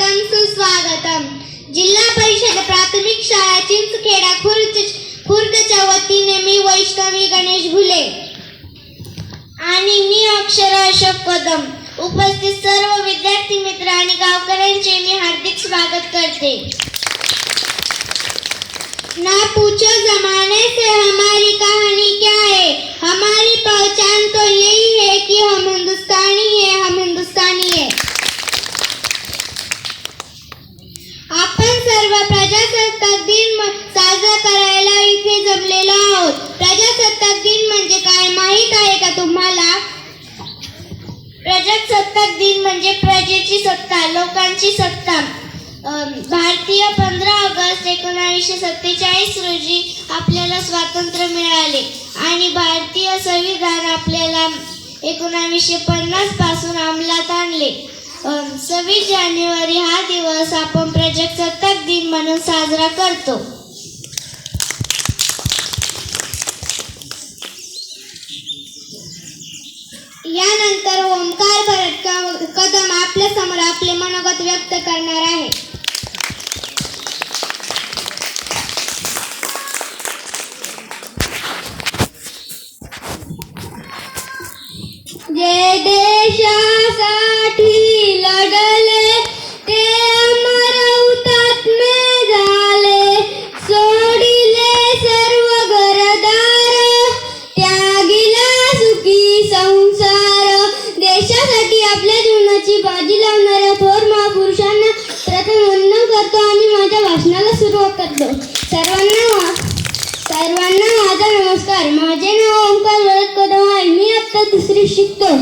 स्वागतम. सुस्वागतम जिल्हा परिषद प्राथमिक शाळा चिंचखेडा खुर्द खुर्दच्या वतीने मी वैष्णवी गणेश भुले. आणि मी अक्षर अशोक कदम उपस्थित सर्व विद्यार्थी मित्र आणि गावकऱ्यांचे मी हार्दिक स्वागत करते. ना पूछो जमाने से हम कहानी क्या है हमारी पहचान तो यही है कि हम हिंदुस्तानी है हम हिंदुस्तानी है आपण सर्व प्रजासत्ताक दिन साजरा करायला इथे जमलेलो आहोत. प्रजासत्ताक दिन म्हणजे काय माहीत आहे का तुम्हाला? प्रजासत्ताक दिन म्हणजे प्रजेची सत्ता लोकांची सत्ता. भारतीय पंधरा ऑगस्ट एकोणावीसशे सत्तेचाळीस रोजी आपल्याला स्वातंत्र्य मिळाले आणि भारतीय संविधान आपल्याला एकोणावीसशे पन्नासपासून अंमलात आणले. सव्वीस जानेवारी हा दिवस आपण प्रजासत्ताक दिन म्हणून साजरा करतो. यानंतर ओंकार भरत क- कदम आपल्यासमोर आपले मनोगत व्यक्त करणार आहे. आपल्या बाजी लावणाऱ्या थोर महापुरुषांना प्रथम वंदन करतो आणि माझ्या भाषणाला सुरुवात करतो. सर्वांना सर्वांना माझा नमस्कार. माझे नाव ओंकार भरत कदम आहे. मी आता दुसरी शिकतो.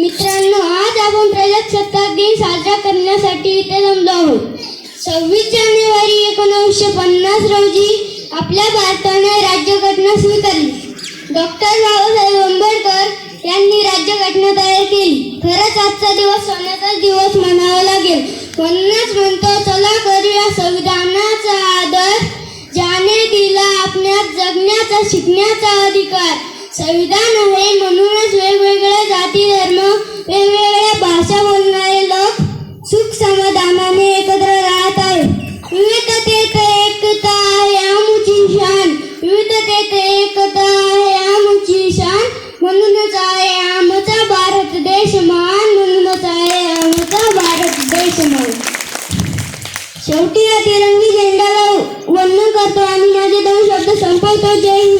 मित्रांनो आज आपण प्रजासत्ताक दिन साजरा करण्यासाठी इथे जमलो आहोत. सव्वीस जानेवारी एकोणीसशे पन्नास रोजी आपल्या भारताने राज्यघटना स्वीकारली डॉक्टर बाबासाहेब आंबेडकर यांनी राज्यघटना तयार येईल खरंच आजचा दिवस सोन्याचा दिवस म्हणावा लागेल. म्हणूनच म्हणतो चला करूया संविधानाचा आदर. ज्याने दिला आपल्यात जगण्याचा शिकण्याचा अधिकार. संविधान आहे म्हणूनच वेगवेगळ्या जाती धर्म वेगवेगळ्या भाषा बोलणारे लोक सुख समाधानाने शेवटी झेंडा लावून वंदन करतो आणि माझे दोन शब्द संपवतो. जय